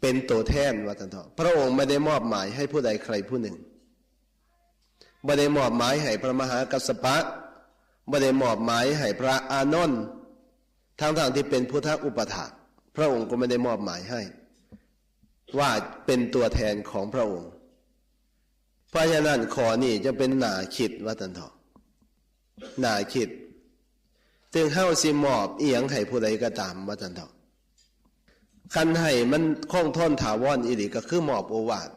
เป็นตัวแทนว่าท่านเถาะพระองค์ไม่ได้มอบหมายให้ผู้ใดใครผู้หนึ่งไม่ได้มอบหมายให้พระมหากัสสปะไม่ได้มอบหมายให้พระอานนท์ทั้งทางที่เป็นพุทธอุปถากพระองค์ก็ไม่ได้มอบหมายให้ ว่าเป็นตัวแทนของพระองค์เพราะฉะนั้นขอนี่จะเป็นหนาคิดว่าท่านเถาะหนาคิดจึงเฮ้าสิมอบเอียงให้ผู้ใดก็ตามว่าท่านเถาะ คันให้มันคล่องท่อนถาวรอีหลีก็คือมอบโอวาท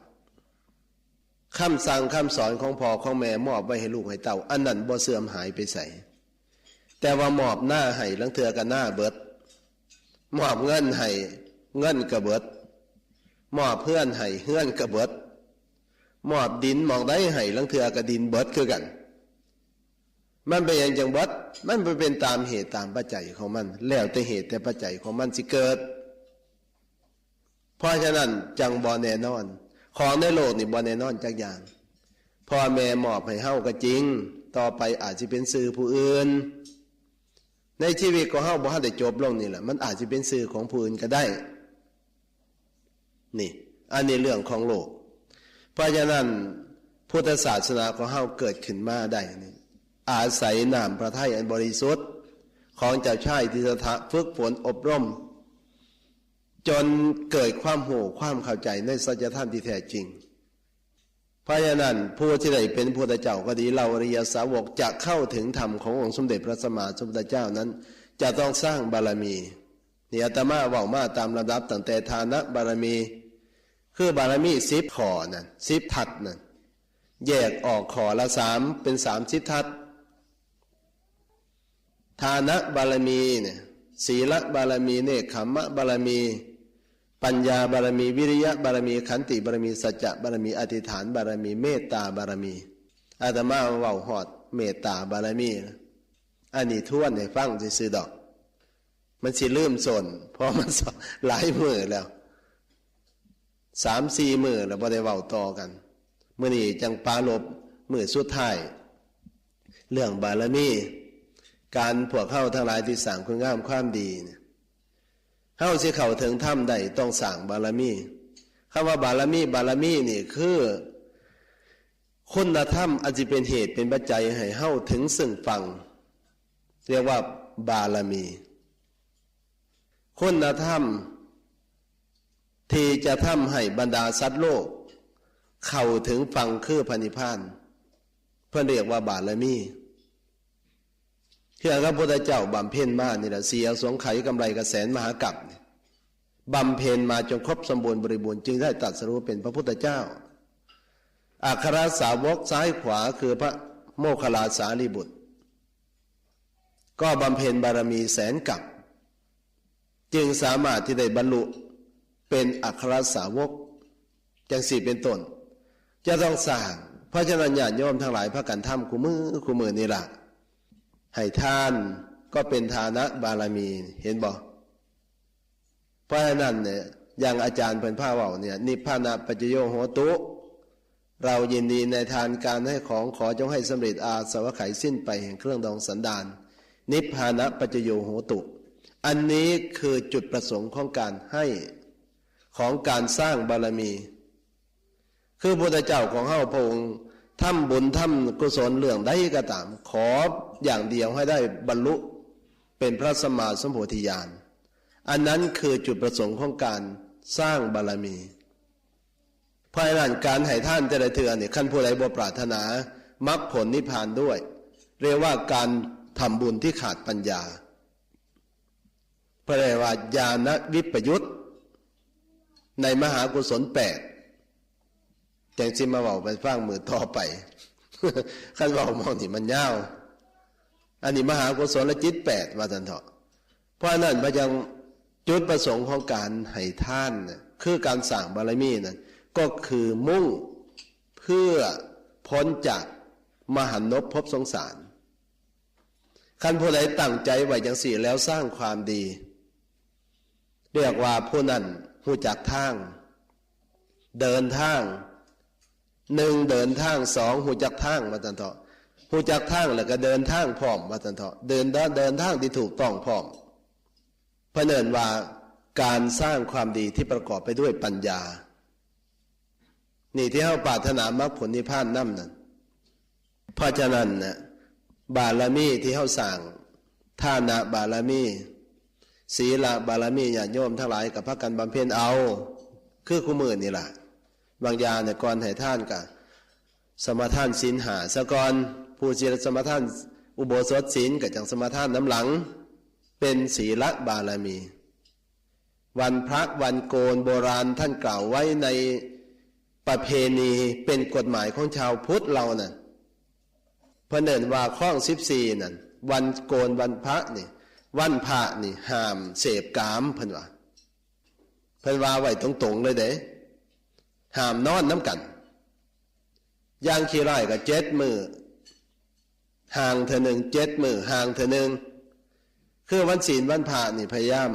คำสั่งคำสอนของพ่อของแม่มอบไว้ให้ลูกให้เต่าอันนั้นบ่เสื่อมหายไปใส่แต่ว่ามอบหน้าให้ลังเถือกันหน้าเบิด มอบเงินให้เงินกระเบิด มอบเพื่อนให้เพื่อนกระเบิด มอบดินมองได้ให้ลังเถือกระดินเบิดคือกัน มันเป็นอย่างจังเบิดมันไปเป็นตามเหตุตามปัจจัยของมัน แล้วแต่เหตุแต่ปัจจัยของมันสิเกิด เพราะฉะนั้นจังบอแน่นอน ของในโลกนี่บอแน่นอนจักอย่างพ่อแม่มอบให้เฮาก็จริง ต่อไปอาจจะเป็นสื่อผู้อื่น ในชีวิตของเฮาบ่ทันได้จบลงนี่แหละมันอาจจะเป็นสื่อของผู้อื่นก็ได้ นี่ อันนี้เรื่องของโลก เพราะฉะนั้นพุทธศาสนาของเฮาเกิดขึ้นมาได้นี่อาศัยนามพระทัยอันบริสุทธิ์ ของเจ้าชายทิสถะฝึกฝนอบรม จนเกิดความโหความเข้าใจในสัจธรรมที่แท้จริง เพราะฉะนั้นผู้ที่ได้เป็นพุทธเจ้าก็ดีเราอริยสาวกจะเข้าถึงธรรมขององค์สมเด็จพระสัมมาสัมพุทธเจ้านั้น จะต้องสร้างบารมีนี่อาตมาว่ามาตามระดับตั้งแต่ฐานะบารมี คือบารมีสิบขอนั่นสิบทัดนั่นแยกออกขอละสามเป็นสามสิบทัดทานะบารมีเนี่ยศีลบารมีเนคขมมะบารมี ปัญญาบารมีวิริยะบารมีขันติบารมีสัจจะบารมีอธิษฐานบารมีเมตตาบารมีอาตมาเว่าหอด เมตตาบารมีอันนี้ทวนให้ฟังซื้อดอก มันสิลืมสนเพราะมันหลายมือแล้วสามสี่มือแล้วพอได้เว้าต่อกันเมื่อนี้จังปาลบมือสุดท้ายเรื่องบารมี การพวกเข้าทั้งหลายที่สั่งคุณงามความดีเนี่ย เข้าสิเข้าถึงถ้ำใดต้องสั่งบารมีคำว่าบารมีบารมีนี่คือคุณธรรมอาจจะเป็นเหตุเป็นปัจจัยให้เข้าถึงซึ่งฟังเรียกว่าบารมีคุณธรรม ที่จะทำให้บรรดาสัตว์โลก เข้าถึงฟังคือพันิพพานเพื่อเรียกว่าบารมี เพื่อพระพุทธเจ้าบำเพ็ญมานี่แหละเสียสงไขกำไรกระแสนมหากรัปบำเพ็ญมาจนครบสมบูรณ์บริบูรณ์จึงได้ตรัสรู้เป็นพระพุทธเจ้า อัครสาวกซ้ายขวาคือพระโมคคัลลาสารีบุตร ก็บำเพ็ญบารมีแสนกับ จึงสามารถที่ได้บรรลุเป็นอัครสาวกจังสี่เป็นต้น จะต้องสร้างเพราะฉะนั้นญาติโยมทั้งหลายพระกันทำคู่มือคู่มือนี่แหละ ให้ท่านก็เป็นฐานะบารมี เห็นบ่เพราะฉะนั้นเนี่ยอย่างอาจารย์เพิ่นผ้าเว่าเนี่ยนิพพานะปัจโยโหตุ เรายินดีในทานการให้ของขอจงให้สำเร็จอาสวะไขสิ้นไปแห่งเครื่องดองสันดาน นิพพานะปัจจโยโหตุ อันนี้คือจุดประสงค์ของการให้ของการสร้างบารมี คือพระเจ้าของเฮาพระองค์ ทำบุญทำกุศลเรื่องใดก็ตาม ขออย่างเดียวให้ได้บรรลุเป็นพระสมมาสมโพธิญาณอันนั้นคือจุดประสงค์ของการสร้างบารมีภายหลังการให้ท่านแต่ละเทือเนี่ยขั้นผู้ใดบ่ปรารถนามรรคผลนิพพานด้วย เรียกว่าการทำบุญที่ขาดปัญญาเพราะเรียกว่าญาณวิปยุตในมหากุศลแปด จังสิมาเว้าไปฟังมือต่อไปขันเว้ามองนี่มันยาวอันนี้มหากุศลจิตแปดว่าทันเถาะเพราะนั้นพระยังจุดประสงค์ของการให้ท่านคือการสั่งบารมีนั่นก็คือมุ่งเพื่อพ้นจากมหันนบพบสงสารคันผู้ใดตั้งใจไว้จังสี่แล้วสร้างความดี เรียกว่าผู้นั้นผู้จักทาง เดินทาง หนึ่งเดินทางสองหูจักทางมาตันเถาะหูจักทางแล้วก็เดินทางพร้อมมาตันเถาะเดินเดินทางที่ถูกต้องพร้อมพระเนินว่าการสร้างความดีที่ประกอบไปด้วยปัญญา นี่ที่เขาปรารถนามรรคผลนิพพานนั่นนั่นเพราะฉะนั้นนะบารมีที่เขาสั่งท่านะบารมีศีลบารมีญาติโยมทั้งหลายกับพระกันบำเพ็ญเอา คือคู่มือนี่แหละ บางอยางเนี่ยก่อนให้ท่านกับสมทานศีลหาสะกอนผู้ศีลสมทานอุโบสถศีลกับจังสมทานน้ำหลัง เป็นศีลบารมี วันพระวันโกนโบราณท่านกล่าวไว้ในประเพณีเป็นกฎหมายของชาวพุทธเรานะ่ะเพนเนินว่าข้องสิบสี่นั่นวันโกนวันพระนี่ วันพระนี่ห้ามเสพกามเพิ่นว่าเพิ่นว่าไว้ตรงๆเลยเด้ ห้ามนอนน้ำกันย่างขี้ไร่กับเจ็ดมือห่างเธอหนึ่งเจ็ดมือห่างเธอหนึ่งคือวันศีลวันพระนี่พยายาม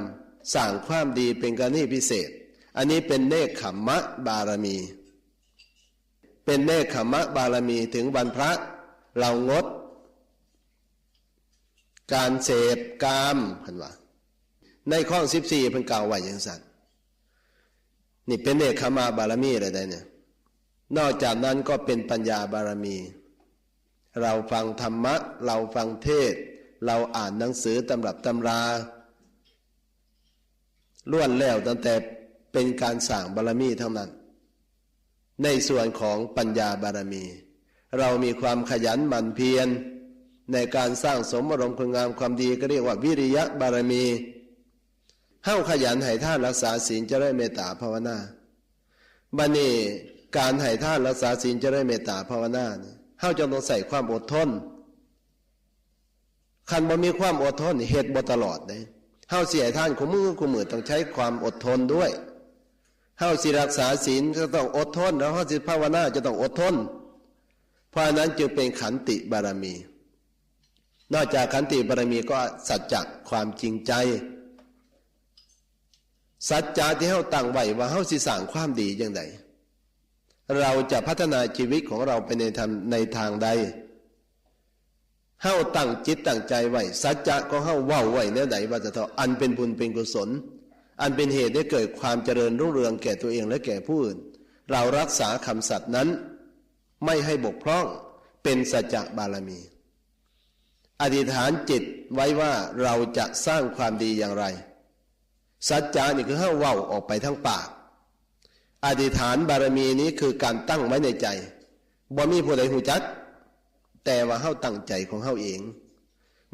สั่งความดีเป็นกรณีพิเศษ อันนี้เป็นเนคขมมะบารมี เป็นเนคขมมะบารมีถึงวันพระเรางด การเสพกามพันว่าในข้อสิบสี่เพิ่นกล่าวไว้อย่างสัต นี่เป็นเนคขมาบารมีอะไรได้เนี่ย นอกจากนั้นก็เป็นปัญญาบารมี เราฟังธรรมะ เราฟังเทศ เราอ่านหนังสือตำรับตำราล้วนแล้วตั้งแต่เป็นการสั่งบารมีเท่านั้น ในส่วนของปัญญาบารมี เรามีความขยันหมั่นเพียร ในการสร้างสมอารมณ์คุณงามความดีก็เรียกว่าวิริยะบารมี เฮ้าขยันให้ท่านรักษาศีลเจริญเมตตาภาวนาบันนี้การให้ท่านรักษาศีลเจริญเมตตาภาวนาเฮ้าจะต้องใส่ความอดทนคันบ่มีความอดทนเหตุบ่ตลอดเลยเฮ้าเสียท่านขมือขมือต้องใช้ความอดทนด้วยเฮ้าสิรักษาศีลก็ต้องอดทน แล้วเฮ้าสิภาวนาจะต้องอดทน เพราะนั้นจึงเป็นขันติบารมี นอกจากขันติบารมีก็สัจจะความจริงใจ สัจจะที่เฮาตั้งไว้ว่าเฮาสิสร้างความดีอย่างไรเราจะพัฒนาชีวิตของเราไปในทางในทางใดเฮาตั้งจิตตั้งใจไว้สัจจะก็เฮาเว้าไว้แนวไหนว่าจะเถาอันเป็นบุญเป็นกุศล อันเป็นเหตุได้เกิดความเจริญรุ่งเรืองแก่ตัวเองและแก่ผู้อื่น เรารักษาคำสัตย์นั้น ไม่ให้บกพร่องเป็นสัจจะบารมี อธิษฐานจิตไว้ว่าเราจะสร้างความดีอย่างไร สัจจานี่คือเฮาว้าออกไปทั้งปาก อธิษฐานบารมีนี้คือการตั้งไว้ในใจบ่มีผู้ใดหูจัก แต่ว่าเฮาตั้งใจของเฮาเอง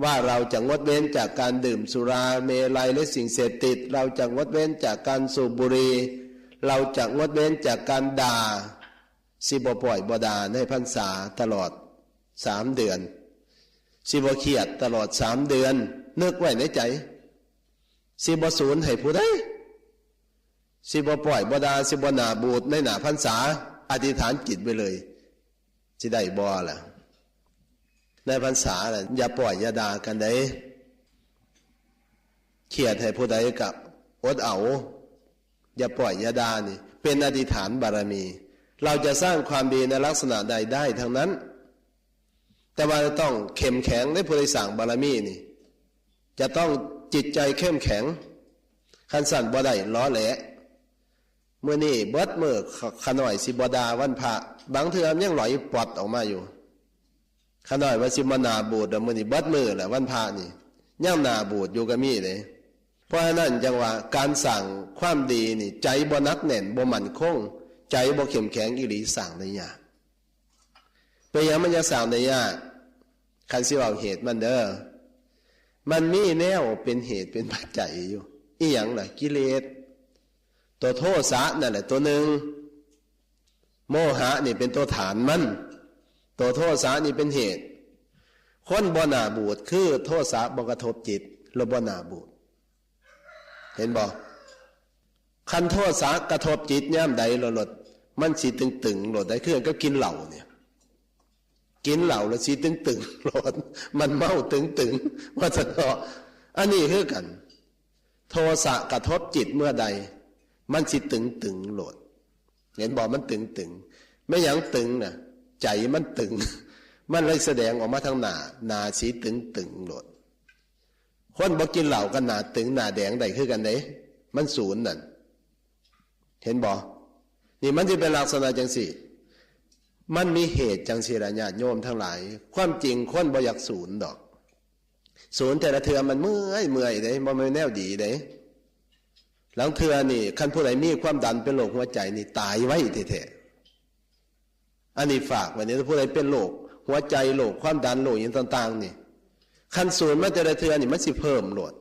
ว่าเราจะงดเว้นจากการดื่มสุราเมลัยและสิ่งเสพติด เราจะงดเว้นจากการสูบบุหรี่เราจะงดเว้นจากการด่าสิบปล่อยบดาในพรรษาตลอดสามเดือน สิบเขียดตลอดสามเดือนนึกไว้ในใจ สิบศูนย์ให้ผู้ใดสิบปล่อยบดาสิบนาบูดในหนาพรรษา อธิษฐานจิตไปเลยจะได้บอล่ะ ในพรรษาน่ะอย่าปล่อยอย่าด่ากันได้เขียดให้ผู้ใดกับอดเอาอย่าปล่อยอย่าด่านี่ เป็นอธิษฐานบารมี เราจะสร้างความดีในลักษณะใดได้ทั้งนั้น แต่ว่าต้องเข้มแข็งในผู้ใดสั่งบารมีนี่ จะต้อง จิตใจเข้มแข็งขันสั่นบ่ได้ล้อแหละเมื่อนี่เบิดเมื่อขน่อยสิบดาวันพระบางเทือมยังหลอยปอดออกมาอยู่ขน่อยว่าสิมานาบูดเมื่อนี่เบิดมือแหละวันพระนี่ยังนาบูดอยู่กับมีเลยเพราะฉะนั้นจังว่าการสั่งความดีนี่ ใจบ่นักแน่นบ่มั่นคง ใจบ่เข้มแข็งอิริสั่งได้ยากเป็นยังมันจะสั่งได้ยากคันสิเอาเหตุมันเด้อ มันมีแนวเป็นเหตุเป็นปัจจัยอยู่อีหยังล่ะกิเลสตัวโทษะนั่นแหละตัวหนึ่งโมหะนี่เป็นตัวฐานมัน ตัวโทษะนี่เป็นเหตุ คนบนาบูดคือโทษะบกระทบจิตระบนาบูดเห็นบอกคันโทษะกระทบจิตย่มใดหลดมันสีตึงตึงหลดได้คือก็กินเหล่าเนี่ย กินเหล่าล้วสีตึงตึงหลดมันเมาตึงตึงว่าจะเนาะอันนี้คือกัน โทสะกระทบจิตเมื่อใด มันสิตึงตึงโหลด เห็นบอกมันตึงตึงไม่ยังตึงนะ่ะ ใจมันตึง มันเลยแสดงออกมาทางหนาหนาสีตึงตึงโหลด คนบอกกินเหล่ากันหนาตึงหนาแดงใดคือกันไหนมันศูนย์นั่นเห็นบ่นี่มันจะเป็นลักษณะจังสี่ มันมีเหตุจังสีระญาติโยมทั้งหลาย ความจริงคนบ่อยากศูนย์ดอก ศูนย์แต่ละเทือมันเมื่อยเมื่อยเด้บ่แม่แนวดีเด้หลังเทือนี่คันผู้ใดมีความดันเป็นโรคหัวใจนี่ตายไว้แท้ๆอันนี้ฝากว้นี่ถ้าผู้ใดเป็นโรคหัวใจโรคความดันโรคอย่างต่าง ๆ นี่คันศูนย์มาแต่ละเทือนี่มันสิเพิ่มโหลด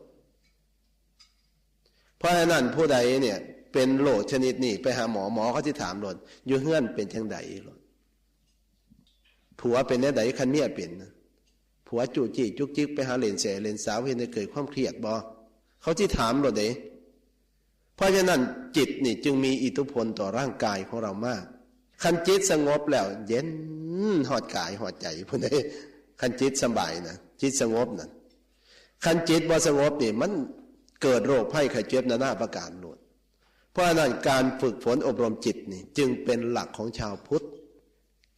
เพราะฉะนั้นผู้ใดเนี่ย เป็นโรคชนิดนี้ไปหาหมอหมอเขาที่ถามโหลดอยู่เฮื่อนเป็นจังใดโหลด ผัวเป็นแน่ใดคันเมียเป็นนผัวจู่จี้จุกจิกไปหาเลนเสเลนสาวเห็นให้เกิดความเครียดบอเขาที่ถามโหลดเด้เพราะฉะนั้นจิตนี่จึงมีอิทธิพลต่อร่างกายของเรามาก คันจิตสงบแล้ว เย็นหอดกายหอดใจผู้ใดคันจิตสบายนะจิตสงบนะคันจิตบ่สงบนี่มันเกิดโรคไข้ไข้เจ็บนานาประการหลดเพราะฉะนั้นการฝึกฝนอบรมจิตนี่จึงเป็นหลักของชาวพุทธ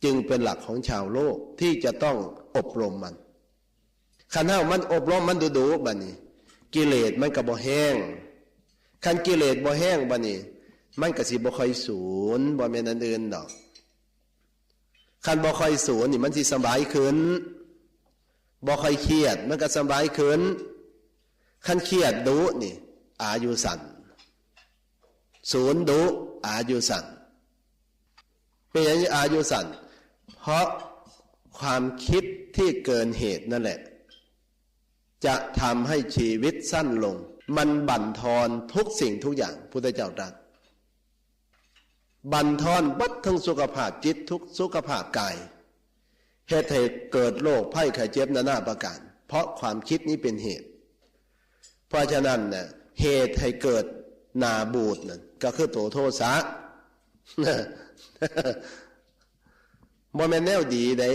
จึงเป็นหลักของชาวโลกที่จะต้องอบรมมันขันเท่ามันอบรมมันดูดูบัดนี้กิเลสมันก็บ่แห้งคันกิเลสบ่แห้งบัดนี้มันก็สิบ่ค่อยสูญบ่แม่นอันอื่นดอกคันบ่ค่อยสูญนี่มันสิสบายขึ้นบ่ค่อยเครียด มันก็สบายขึ้นคันเครียดดุนี่อายุสั้นศูนย์ดุอายุสั้นเป็นอย่างนี้อายุสั้น เพราะความคิดที่เกินเหตุนั่นแหละ จะทำให้ชีวิตสั้นลง มันบั่นทอนทุกสิ่งทุกอย่างพุทธเจ้าตรัสบั่นทอนบัดทั้งสุขภาพจิตทุกสุขภาพกายเหตุให้เกิดโรคไข้ไข้เจ็บนานาประการ เพราะความคิดนี้เป็นเหตุ เพราะฉะนั้นเนี่ยเหตุให้เกิดนาบูดนั่นก็คือโตโทษะ บ่แม่นแนวดีเด้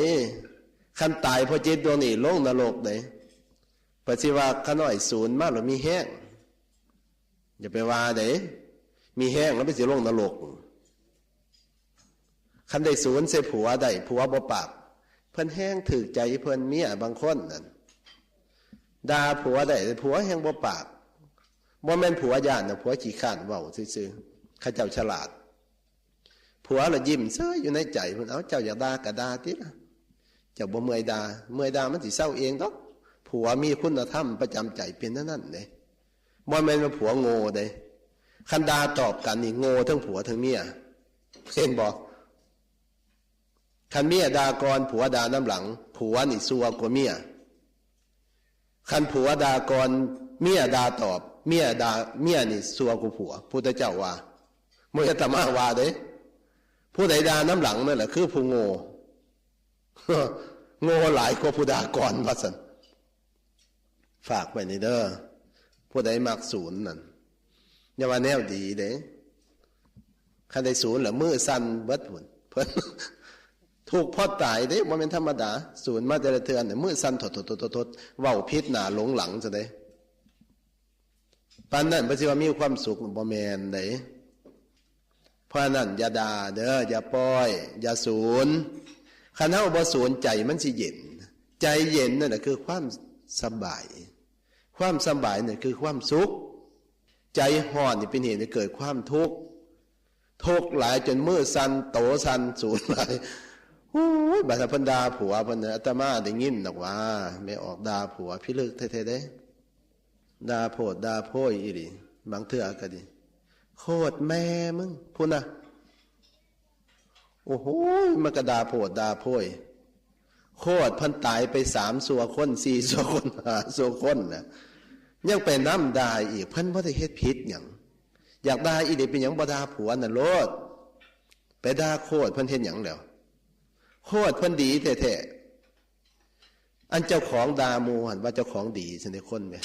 คันตายพราะจิตดวงนี้ลงนรกเด้ปฏิว่าขน้อยศูนย์มากหรือมีแห้งอย่าไปว่าเด้มีแห้งแล้วไปสิลงนรกคันได้ศูนย์ใส่ผัวได้ผัวบ่ปากเพิ่นแห้งถือใจเพิ่นเมียบางคนนั่นด่าผัวได้ผัวแห้งบ่ปากบ่แม่นผัวยานนะผัวขี้ข้านเว้าซื่อๆข้าเจ้าฉลาด ผัวละยิ้มเซ้ออยู่ในใจพิ่นเอาเจ้าอยากด่ากะด่าติละเจ้าบ่เมื่อยด่าเมื่อยดามันสิเศร้าเองดอกผัวมีคุณธรรมประจำใจเป็นนั่นนั่นเด้บ่แม่นว่าผัวโง่เด้คันด่าตอบกันนี่โง่ทั้งผัวทั้งเมียเห็นบ่คันเมียดาก่อนผัวดาน้ำหลัง ผัวนี่ซัวกว่าเมียคันผัวดาก่อนเมียด่าตอบ เมียด่าเมียนี่ซัวกว่าผัวพุทธเจ้าว่ามื่อตมาว่าเด้ ผู้ใดดาน้ำหลังนั่นแหละคือผู้โง่โง่หลายกว่าผู้ดาก่อนว่าสันฝากไว้ในเด้อผู้ใดมักศูนย์นั่นอย่าว่าแนวดีเด้ข้าได้ศูนย์เหรอมือสั่นเบิดหุ่นเพิ่นถูกพ่อตายเด้ว่าเป็นธรรมดาศูนย์มาแต่ละเทือนเนี่ยมือสั่นถดถดถดถดถดเว้าพิษหนาหลงหลังจะได้ปานนั้นพระสิว่ามีความสุขบ่แมนเด้ เพราะนั้นอย่าด่าเด้ออย่าปล่อย อย่าสูญคันเฮาบ่สูญใจมันสิเย็น ใจเย็นนั่นแหละคือความสบาย ความสบายนั่นคือความสุข ใจห่อนนี่เป็นเหตุให้เกิดความทุกข์ทุกข์หลายจนมือสันโตสันสูญหลายโอ้ยบัดเพันดาผัวพันน่ะอาตมาได้ยินดอกว่า ไม่ออกดาผัวพิลึกแท้ๆเด้ดาโพดดาโพยอีหลีบางเทื่อก็ดี โคตรแม่มึงพูดนะโอ้โหมันกระดาโพดดาโพยโคตรพันตายไปสามสัวคนสี่สัวคนหาสัวคนนะยังไปน้ำดาอีกเพันว่าได้เฮ็ดผิดอย่างอยากดาอีเด็เป็นอย่างบดาผัวน่ะโลดไปดาโคตรพันเห็นอย่างแล้วโคตรพันดีแท้ๆอันเจ้าของดามูหันว่าเจ้าของดีสินคนไหม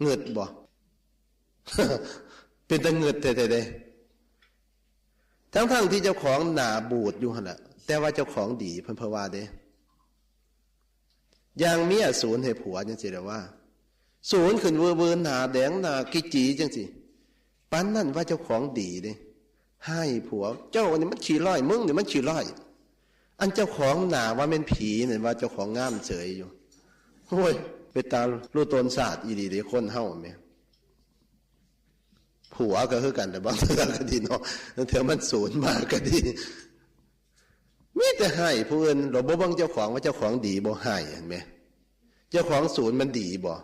เงืดบ่ เป็นตะเงืดแต่แต่ทั้งทั้งที่เจ้าของหนาบูดอยู่หันละแต่ว่าเจ้าของดีเพิ่นเพว่าเด้อย่างเมียศูนย์ให้ผัวจังสิเลยว่า ศูนย์ขึ้นเวอร์เวอร์หนาแดงหนากิจีจังสิปันนั่นว่าเจ้าของดีเด้ให้ผัว เจ้าอันนี้มันฉี่ร้อยมึงเนี่ยมันฉี่ร้อย อันเจ้าของหนาว่าเป็นผีเนี่ยว่าเจ้าของงามเฉยอยู่โอ้ยไปตาลูตนศาสตร์อีดีเด้คนเฮ้าแม่ ผัวก็คือกันแต่บางเทื่อก็ดีเนาะเทื่อมันศูนย์มากก็ดีมีแต่ให้ผู้อื่นเราบ่บังเจ้าของว่าเจ้าของดีบ่ให้เห็นไหมเจ้าของศูนย์มันดีบ่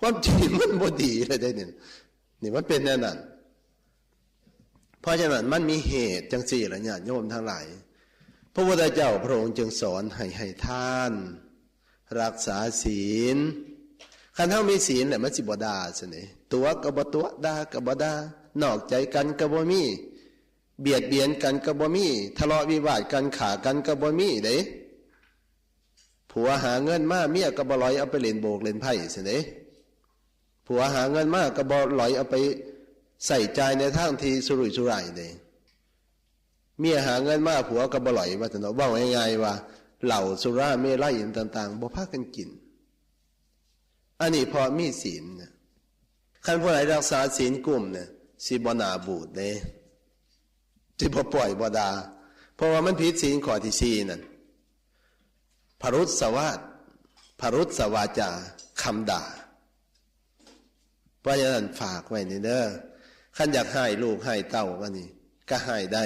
ความจริงมันบ่ดีเลยได้เนี่ยนี่มันเป็นแน่นั่นเพราะฉะนั้นมันมีเหตุจังสี่ละญาติโยมทั้งหลายพระพุทธเจ้าพระองค์จึงสอนให้ให้ท่าน รักษาศีล คันเท่ามีศีลแหละมันสิบดาสินี่ตัวกบตัวดากบดานอกใจกันกบมีเบียดเบียนกันกบมีทะเลาะวิวาทกันขากันกบมีเด้ผัวหาเงินมาเมียกบลอยเอาไปเล่นโบกเล่นไพ่สิเด้ผัวหาเงินมากกบลอยเอาไปใส่ใจในทางที่สุรุ่ยสุร่ายเด้เมียหาเงินมาผัวก็บ่ไหลว่าแต่เนาะว่าง่ายๆว่า เหล่าสุราเมลัยอินต่าง ๆบ่พากันกิน อันนี้พอมีศีลนะคันผู้ใดรักษาศีลกลุ่มเนี่ยสิบนาบูดเด้สิบ่ปล่อยบ่ดา เพราะว่ามันผิดศีลข้อที่สี่นั่นพรุษสวาสดพรุษสวาจาคำด่าเพราะฉะนั้นฝากไว้นี่เด้อขันอยากให้ลูกให้เต้าก็นี่ ก็ให้ได้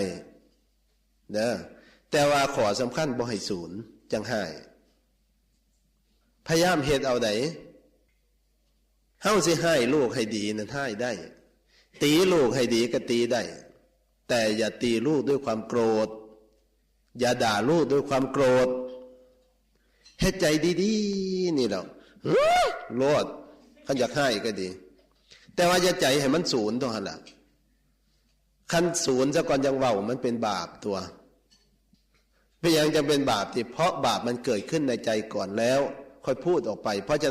เด้อแต่ว่าขอสำคัญบ่ให้ศูนย์จังให้พยายามเฮ็ดเอาได เฮ้าสิให้ลูกให้ดีนั่นให้ได้ ตีลูกให้ดีก็ตีได้ แต่อย่าตีลูกด้วยความโกรธ อย่าด่าลูกด้วยความโกรธเฮ็ดใจดีๆ นี่เราโลดขันอยากให้ก็ดี แต่ว่าอย่าใจให้มันศูนย์ตัวหันละขั้นศูนย์ซะก่อนยังเว่ามันเป็นบาปตัวไม่ยังจะเป็นบาปที่เพราะบาปมันเกิดขึ้นในใจก่อนแล้ว ค่อยพูดออกไป เพราะจะ